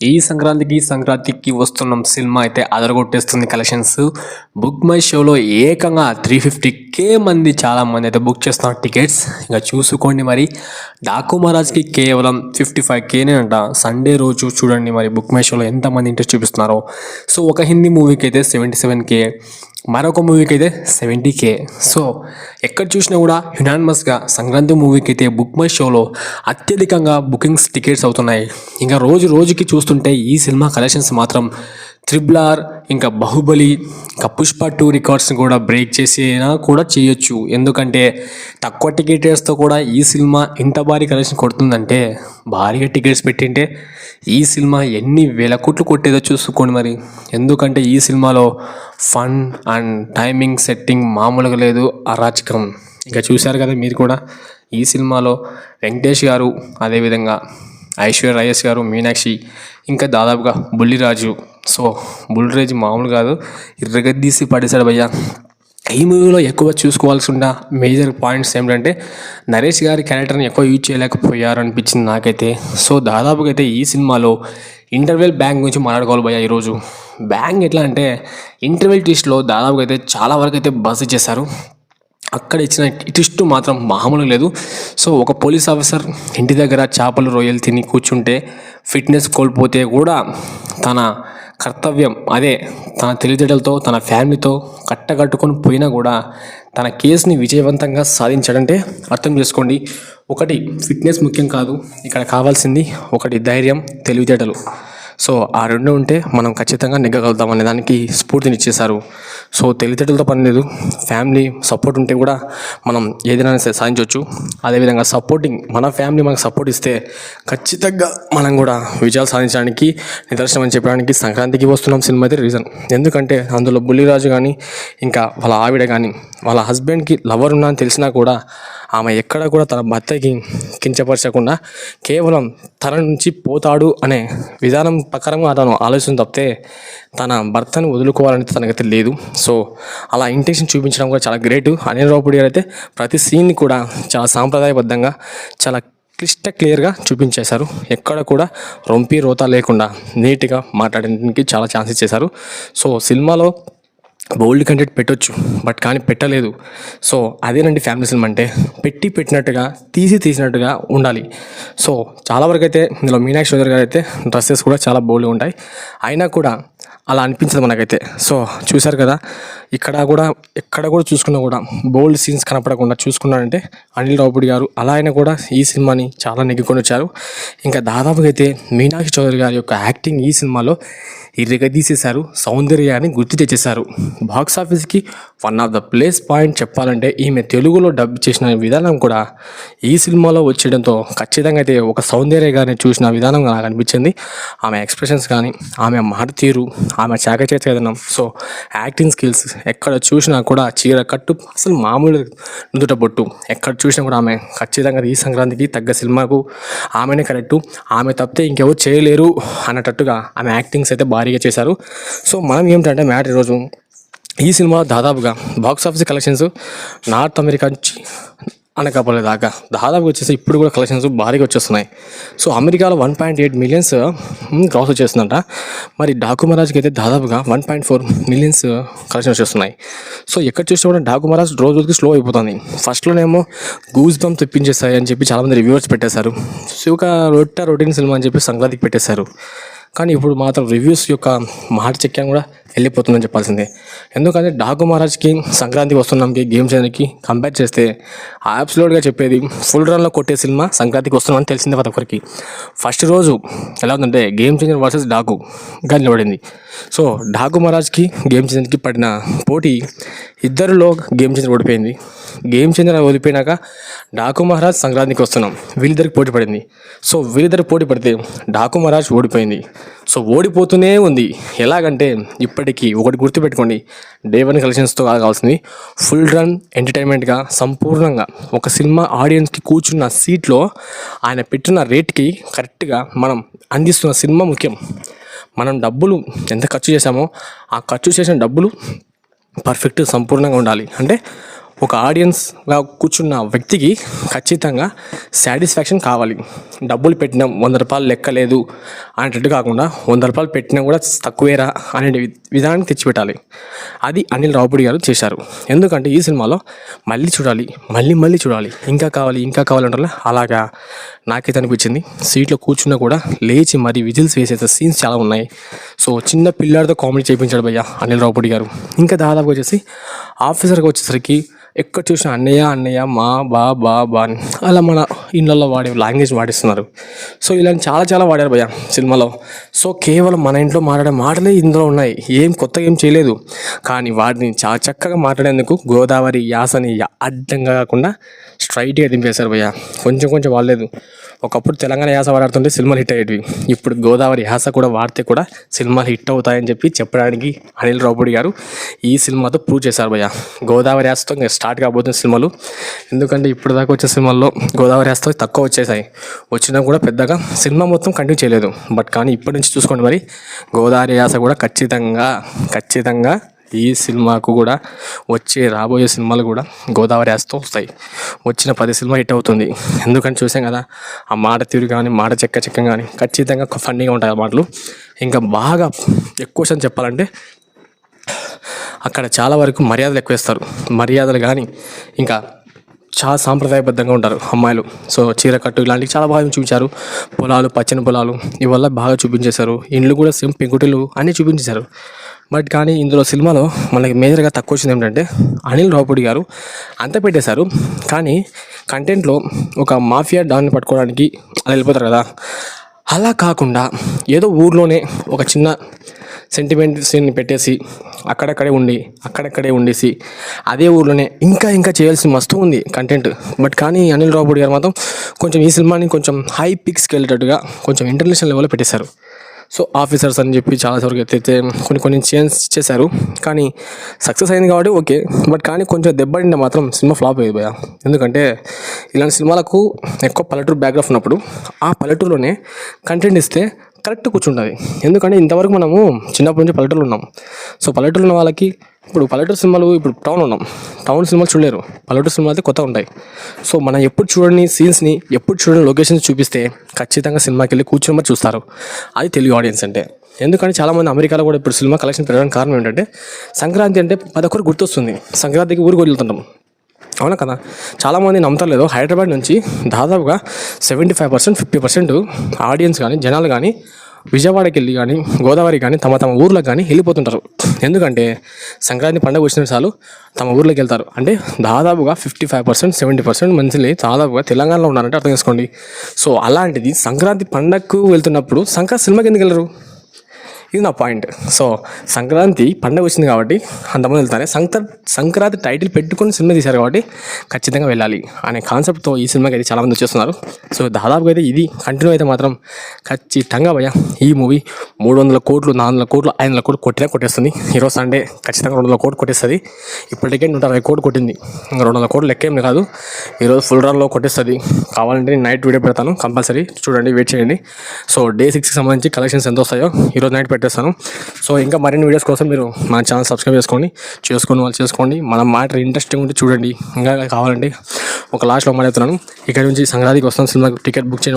ఈ సంక్రాంతికి సంక్రాంతికి వస్తున్న సినిమా అయితే అదరగొట్టేస్తుంది కలెక్షన్స్. బుక్ మై షోలో ఏకంగా త్రీ ఫిఫ్టీ కే మంది చాలా మంది అయితే బుక్ చేస్తున్నారు టికెట్స్. ఇంకా చూసుకోండి మరి. డాకు మహారాజ్కి కేవలం ఫిఫ్టీ ఫైవ్ కేనే అంట. సండే రోజు చూడండి మరి బుక్ మై షోలో ఎంతమంది ఇంట్రెస్ట్ చూపిస్తున్నారో. సో ఒక హిందీ మూవీకి అయితే సెవెంటీ సెవెన్ కే. మరొక మూవీకి అయితే సెవెంటీ కే సో ఎక్కడ చూసినా కూడా హ్యునాన్మస్గా సంక్రాంతి మూవీకి అయితే బుక్ మై షోలో అత్యధికంగా బుకింగ్స్ టికెట్స్ అవుతున్నాయి. ఇంకా రోజు రోజుకి చూస్తుంటే ఈ సినిమా కలెక్షన్స్ మాత్రం త్రిబుల్ ఆర్ ఇంకా బాహుబలి ఇంకా పుష్ప టూ రికార్డ్స్ని కూడా బ్రేక్ చేసేనా కూడా చేయొచ్చు. ఎందుకంటే తక్కువ టికెటర్స్తో కూడా ఈ సినిమా ఇంత భారీ కలెక్షన్ కొడుతుందంటే భారీగా టికెట్స్ పెట్టింటే ఈ సినిమా ఎన్ని వేల కోట్లు కొట్టేదో చూసుకోండి మరి. ఎందుకంటే ఈ సినిమాలో ఫన్ అండ్ టైమింగ్ సెట్టింగ్ మామూలుగా లేదు అరాచకం. ఇంకా చూశారు కదా మీరు కూడా ఈ సినిమాలో వెంకటేష్ గారు అదేవిధంగా ఐశ్వర్య రాజేష్ గారు మీనాక్షి ఇంకా దాదాపుగా బుల్లిరాజు. సో బుల్లిరాజు మామూలు కాదు. ఇర్రగద్దీసి పడేశాడు భయ్యా. ఈ మూవీలో ఎక్కువ చూసుకోవాల్సి ఉన్న మేజర్ పాయింట్స్ ఏమిటంటే నరేష్ గారి క్యారెక్టర్ని ఎక్కువ యూజ్ చేయలేకపోయారు అనిపించింది నాకైతే. సో దాదాపుగా అయితే ఈ సినిమాలో ఇంటర్వెల్ బ్యాంక్ గురించి మాట్లాడుకోవాలి భయ్యా ఈరోజు. బ్యాంక్ ఎట్లా అంటే ఇంటర్వెల్ టీస్ట్లో దాదాపుగా అయితే చాలా వరకు అయితే బస్ ఇచ్చేశారు. అక్కడ ఇచ్చిన ట్విస్ట్ మాత్రం మామూలు లేదు. సో ఒక పోలీస్ ఆఫీసర్ ఇంటి దగ్గర చేపలు రొయ్యలు తిని కూర్చుంటే ఫిట్నెస్ కోల్పోతే కూడా తన కర్తవ్యం అదే. తన తెలివితేటలతో తన ఫ్యామిలీతో కట్టగట్టుకొని పోయినా కూడా తన కేసుని విజయవంతంగా సాధించాడంటే అర్థం చేసుకోండి. ఒకటి ఫిట్నెస్ ముఖ్యం కాదు. ఇక్కడ కావాల్సింది ఒకటి ధైర్యం తెలివితేటలు. సో ఆ రెండు ఉంటే మనం ఖచ్చితంగా నెగ్గగలుగుతాం అనే దానికి స్ఫూర్తినిచ్చేశారు సో తెలివితేటలతో పని లేదు. ఫ్యామిలీ సపోర్ట్ ఉంటే కూడా మనం ఏదైనా సరే సాధించవచ్చు. అదేవిధంగా సపోర్టింగ్ మన ఫ్యామిలీ మనకు సపోర్ట్ ఇస్తే ఖచ్చితంగా మనం కూడా విజయాలు సాధించడానికి నిదర్శనం అని చెప్పడానికి సంక్రాంతికి వస్తున్నాం సినిమా అయితే రీజన్. ఎందుకంటే అందులో బుల్లిరాజు కానీ ఇంకా వాళ్ళ ఆవిడ కానీ వాళ్ళ హస్బెండ్కి లవర్ ఉన్నా అని తెలిసినా కూడా ఆమె ఎక్కడ కూడా తన భర్తకి కించపరచకుండా కేవలం తన నుంచి పోతాడు అనే విధానం ప్రకారంగా తను ఆలోచన తప్పితే తన భర్తను వదులుకోవాలని తనకైతే లేదు. సో అలా ఇంటెన్షన్ చూపించడం కూడా చాలా గ్రేట్ అనిల్ రావుపూడి గారు అయితే ప్రతి సీన్ని కూడా చాలా సాంప్రదాయబద్ధంగా చాలా క్లిష్ట క్లియర్గా చూపించేశారు. ఎక్కడ కూడా రొంపి రోత లేకుండా నీట్గా మాట్లాడడానికి చాలా ఛాన్స్ ఇచ్చేశారు సో సినిమాలో బోల్డ్ కంటెంట్ పెట్టొచ్చు బట్ కానీ పెట్టలేదు. సో అదేనండి ఫ్యామిలీ సినిమా అంటే పెట్టి పెట్టినట్టుగా తీసి తీసినట్టుగా ఉండాలి. సో చాలా వరకు అయితే ఇందులో మీనాక్షి చౌదరి గారు అయితే డ్రెస్సెస్ కూడా చాలా బోల్డ్ ఉంటాయి. అయినా కూడా అలా అనిపించదు మనకైతే. సో చూశారు కదా ఇక్కడ కూడా ఎక్కడ కూడా చూసుకున్నా కూడా బోల్డ్ సీన్స్ కనపడకుండా చూసుకున్నారంటే అనిల్ రావుపూడి గారు అలా అయినా కూడా ఈ సినిమాని చాలా నెగ్గుకొని వచ్చారు. ఇంకా దాదాపుగా అయితే మీనాక్షి చౌదరి గారి యొక్క యాక్టింగ్ ఈ సినిమాలో ఇరగదీసేశారు సౌందర్యాన్ని గుర్తు తెచ్చేశారు. బాక్స్ ఆఫీస్కి one of the plus point చెప్పాలంటే ఈమె తెలుగులో డబ్ చేసిన విధానం కూడా ఈ సినిమాలో వచ్చేయడంతో ఖచ్చితంగా అయితే ఒక సౌందర్య గారిని చూసిన విధానం నాకు అనిపించింది. ఆమె ఎక్స్ప్రెషన్స్ కానీ ఆమె మాట తీరు ఆమె చాకచేతనం సో యాక్టింగ్ స్కిల్స్ ఎక్కడ చూసినా కూడా చీర కట్టు అసలు మామూలు నుదుట బొట్టు ఎక్కడ చూసినా కూడా ఆమె ఖచ్చితంగా ఈ సంక్రాంతికి తగ్గ సినిమాకు ఆమెనే కరెక్టు ఆమె తప్పితే ఇంకెవరు చేయలేరు అన్నట్టుగా ఆమె యాక్టింగ్స్ అయితే భారీగా చేశారు. సో మనం ఏమిటంటే మ్యాటర్ ఈరోజు ఈ సినిమా దాదాపుగా box office collections North America నుంచి అనకాపల్లి దాకా. దాదాపుగా వచ్చేసి ఇప్పుడు కూడా కలెక్షన్స్ భారీగా వచ్చేస్తున్నాయి. సో అమెరికాలో one point eight millions cross వచ్చేస్తుందంట. మరి డాకుమహారాజ్కి అయితే దాదాపుగా one point four millions collection వచ్చేస్తున్నాయి. సో ఎక్కడ చూసినా కూడా డాకుమహారాజ్ రోజు రోజుకి స్లో అయిపోతుంది. ఫస్ట్లోనేమో గూస్ బమ్ తెప్పించేస్తాయి అని చెప్పి చాలామంది రివ్యూవర్స్ పెట్టేశారు. సో ఒక రొట్ట రొటీన్ సినిమా అని చెప్పి సంక్రాంతికి పెట్టేశారు. కానీ ఇప్పుడు మాత్రం రివ్యూస్ యొక్క మాట చెక్కాను కూడా వెళ్ళిపోతుందని చెప్పాల్సిందే. ఎందుకంటే డాకు మహారాజ్కి సంక్రాంతి వస్తున్నాంకి గేమ్ చేయడానికి కంపేర్ చేస్తే అబ్సల్యూట్గా చెప్పేది ఫుల్ రన్లో కొట్టే సినిమా సంక్రాంతికి వస్తున్నామని తెలిసిందే ప్రతి ఒక్కరికి. ఫస్ట్ రోజు ఎలా ఉందంటే గేమ్ చేంజర్ వర్సెస్ డాకు గా నిలబడింది. సో డాకు మహారాజ్కి గేమ్ చేంజర్కి పడిన పోటీ ఇద్దరిలో గేమ్ చేంజర్ ఓడిపోయింది. గేమ్ చేంజర్ ఓడిపోయినాక డాకు మహారాజ్ సంక్రాంతికి వస్తున్నాం. వీళ్ళిద్దరికి పోటీ పడింది. సో వీళ్ళిద్దరికి పోటీ పడితే డాకు మహారాజ్ ఓడిపోయింది. సో ఓడిపోతూనే ఉంది. ఎలాగంటే ఇప్పటికీ ఒకటి గుర్తుపెట్టుకోండి. డే వన్ కలెక్షన్స్తో కావాల్సింది. ఫుల్ రన్ ఎంటర్టైన్మెంట్గా సంపూర్ణంగా ఒక సినిమా ఆడియన్స్కి కూర్చున్న సీట్లో ఆయన పెట్టిన రేట్కి కరెక్ట్గా మనం అందిస్తున్న సినిమా ముఖ్యం. మనం డబ్బులు ఎంత ఖర్చు చేశామో ఆ ఖర్చు చేసిన డబ్బులు పర్ఫెక్ట్ సంపూర్ణంగా ఉండాలి. అంటే ఒక ఆడియన్స్గా కూర్చున్న వ్యక్తికి ఖచ్చితంగా సాటిస్ఫాక్షన్ కావాలి. డబ్బులు పెట్టినాం వంద రూపాయలు లెక్కలేదు అనేటట్టు కాకుండా వంద రూపాయలు పెట్టినా కూడా తక్కువేరా అనే విధానానికి తెచ్చిపెట్టాలి. అది అనిల్ రావుపూడి గారు చేశారు. ఎందుకంటే ఈ సినిమాలో మళ్ళీ చూడాలి మళ్ళీ మళ్ళీ చూడాలి. ఇంకా కావాలి ఇంకా కావాలి అలాగా నాకైతే అనిపించింది. సీట్లో కూర్చున్నా కూడా లేచి మరి విజిల్స్ వేసేసే సీన్స్ చాలా ఉన్నాయి. సో చిన్న పిల్లాడితో కామెడీ చేయించాడు భయ్య అనిల్ రావుపూడి గారు. ఇంకా దాదాపు వచ్చేసి ఆఫీసర్కి వచ్చేసరికి ఎక్కడ చూసినా అన్నయ్య అన్నయ్య మా బా బా బా అని అలా మన ఇళ్ళల్లో వాడే లాంగ్వేజ్ వాడిస్తున్నారు. సో ఇలాంటి చాలా చాలా వాడారు భయ్య సినిమాలో. సో కేవలం మన ఇంట్లో మాట్లాడే మాటలే ఇందులో ఉన్నాయి. ఏం కొత్తగా ఏం చేయలేదు. కానీ వాటిని చాలా చక్కగా మాట్లాడేందుకు గోదావరి యాసని అడ్డంగా కాకుండా స్ట్రైట్గా దింపేశారు భయ్య. కొంచెం కొంచెం వాడలేదు. ఒకప్పుడు తెలంగాణ యాస వాడుతుంటే సినిమాలు హిట్ అయ్యేటివి. ఇప్పుడు గోదావరి యాస కూడా వాడితే కూడా సినిమాలు హిట్ అవుతాయని చెప్పి చెప్పడానికి అనిల్ రావుపూడి గారు ఈ సినిమాతో ప్రూవ్ చేశారు భయ్య. గోదావరి యాసతో ఇంకా స్టార్ట్ కాబోతున్న సినిమాలు. ఎందుకంటే ఇప్పుడు దాకా వచ్చే సినిమాల్లో గోదావరి యాసతో తక్కువ వచ్చేసాయి. వచ్చినా కూడా పెద్దగా సినిమా మొత్తం కంటిన్యూ చేయలేదు. బట్ కానీ ఇప్పటి నుంచి చూసుకోండి మరి. గోదావరి యాస కూడా ఖచ్చితంగా ఖచ్చితంగా ఈ సినిమాకు కూడా వచ్చే రాబోయే సినిమాలు కూడా గోదావరి యాసతో వస్తాయి. వచ్చిన పది సినిమా హిట్ అవుతుంది. ఎందుకని చూసాం కదా? ఆ మాట తీరు కానీ మాట చెక్క చెక్క కానీ ఖచ్చితంగా ఫన్నీగా ఉంటాయి ఆ మాటలు. ఇంకా బాగా ఎక్కువ శాతం చెప్పాలంటే అక్కడ చాలా వరకు మర్యాదలు ఎక్కువ ఇస్తారు మర్యాదలు కానీ ఇంకా చాలా సాంప్రదాయబద్ధంగా ఉంటారు అమ్మాయిలు. సో చీర కట్టు ఇలాంటివి చాలా బాగా చూపించారు. పొలాలు పచ్చని పొలాలు ఇవల్ల బాగా చూపించేశారు. ఇండ్లు కూడా సేమ్ పెంకుటిలు అన్నీ చూపించేశారు. బట్ కానీ ఇందులో సినిమాలో మనకి మేజర్గా తక్కువ వచ్చింది ఏంటంటే అనిల్ రావుపూడి గారు అంత పెట్టేశారు. కానీ కంటెంట్లో ఒక మాఫియా డాన్ని పట్టుకోవడానికి అలా వెళ్ళిపోతారు కదా. అలా కాకుండా ఏదో ఊర్లోనే ఒక చిన్న సెంటిమెంట్ సీన్ పెట్టేసి అక్కడక్కడే ఉండి అక్కడక్కడే ఉండేసి అదే ఊర్లోనే ఇంకా ఇంకా చేయాల్సి మస్తు ఉంది కంటెంట్ బట్ కానీ అనిల్ రావుపూడి గారు మాత్రం కొంచెం ఈ సినిమాని కొంచెం హై పిక్స్కి వెళ్ళేటట్టుగా కొంచెం ఇంటర్నేషనల్ లెవెల్లో పెట్టేశారు. సో ఆఫీసర్స్ అని చెప్పి చాలా వరకు అయితే కొన్ని కొన్ని చేంజ్ చేశారు. కానీ సక్సెస్ అయింది కాబట్టి ఓకే. బట్ కానీ కొంచెం దెబ్బతింటే మాత్రం సినిమా ఫ్లాప్ అయిపోయా ఎందుకంటే ఇలాంటి సినిమాలకు ఎక్కువ పల్లెటూరు బ్యాక్గ్రౌండ్ ఉన్నప్పుడు ఆ పల్లెటూరులోనే కంటెంట్ ఇస్తే కరెక్ట్ కూర్చుంటుంది. ఎందుకంటే ఇంతవరకు మనము చిన్నప్పటి నుంచి పల్లెటూరులో ఉన్నాం. సో పల్లెటూరులో ఉన్న వాళ్ళకి ఇప్పుడు పల్లెటూరు సినిమాలు ఇప్పుడు టౌన్ ఉన్నాం. టౌన్ సినిమాలు చూడలేరు. పల్లెటూరు సినిమాలు అయితే కొత్త ఉంటాయి. సో మనం ఎప్పుడు చూడని సీన్స్ని ఎప్పుడు చూడని లొకేషన్స్ చూపిస్తే ఖచ్చితంగా సినిమాకి వెళ్ళి కూర్చొని మరి చూస్తారు. అది తెలుగు ఆడియన్స్ అంటే. ఎందుకంటే చాలామంది అమెరికాలో కూడా ఇప్పుడు సినిమా కలెక్షన్ పెరగడానికి కారణం ఏంటంటే సంక్రాంతి అంటే పది ఒక్కరు గుర్తొస్తుంది. సంక్రాంతికి ఊరికి వెళ్తుంటాం. అవునా కదా? చాలామంది నమ్మతలేదు హైదరాబాద్ నుంచి దాదాపుగా seventy five percent fifty percent audiences కానీ జనాలు కానీ విజయవాడకి వెళ్ళి కానీ గోదావరి కానీ తమ తమ ఊర్లకు కానీ వెళ్ళిపోతుంటారు. ఎందుకంటే సంక్రాంతి పండుగ వచ్చిన చాలు తమ ఊర్లోకి వెళ్తారు. అంటే దాదాపుగా fifty five percent seventy percent మంది దాదాపుగా తెలంగాణలో ఉన్నారంటే అర్థం చేసుకోండి. సో అలాంటిది సంక్రాంతి పండగకు వెళ్తున్నప్పుడు సంక్రాంతి సినిమాకి ఎందుకు వెళ్ళరు? ఇది నా పాయింట్. సో సంక్రాంతి పండగ వచ్చింది కాబట్టి అంతమంది వెళ్తారే సంక్ర సంక్రాంతి టైటిల్ పెట్టుకుని సినిమా తీశారు కాబట్టి ఖచ్చితంగా వెళ్ళాలి అనే కాన్సెప్ట్తో ఈ సినిమాకి అయితే చాలామంది వచ్చేస్తున్నారు. సో దాదాపుగా అయితే ఇది కంటిన్యూ అయితే మాత్రం ఖచ్చితంగా భయ ఈ మూవీ మూడు వందల కోట్లు నాలుగు వందల కోట్లు ఐదు వందల కోట్లు కొట్టినా కొట్టేస్తుంది. ఈరోజు సండే ఖచ్చితంగా రెండు వందల కోట్లు కొట్టేస్తుంది. ఇప్పటికే నూట అరవై కోట్లు కొట్టింది. ఇంకా రెండు వందల కోట్లు లెక్కేం కాదు. ఈరోజు ఫుల్ రన్లో కొట్టేస్తుంది. కావాలంటే నేను నైట్ వీడియో పెడతాను కంపల్సరీ. చూడండి వెయిట్ చేయండి. సో డే సిక్స్కి సంబంధించి కలెక్షన్స్ ఎంత వస్తాయో ఈరోజు నైట్ పెట్టేస్తాను. సో ఇంకా మరిన్ని వీడియోస్ కోసం మీరు మన ఛానల్ సబ్స్క్రైబ్ చేసుకోండి చేసుకుని వాళ్ళు చేసుకోండి. మన మాట ఇంట్రెస్టింగ్ ఉంటే చూడండి. ఇంకా కావాలంటే ఒక లాస్ట్లో మాట్లాడుతున్నాను. ఇక్కడ నుంచి సంక్రాంతికి వస్తాను సినిమా టికెట్ బుక్ చేయడం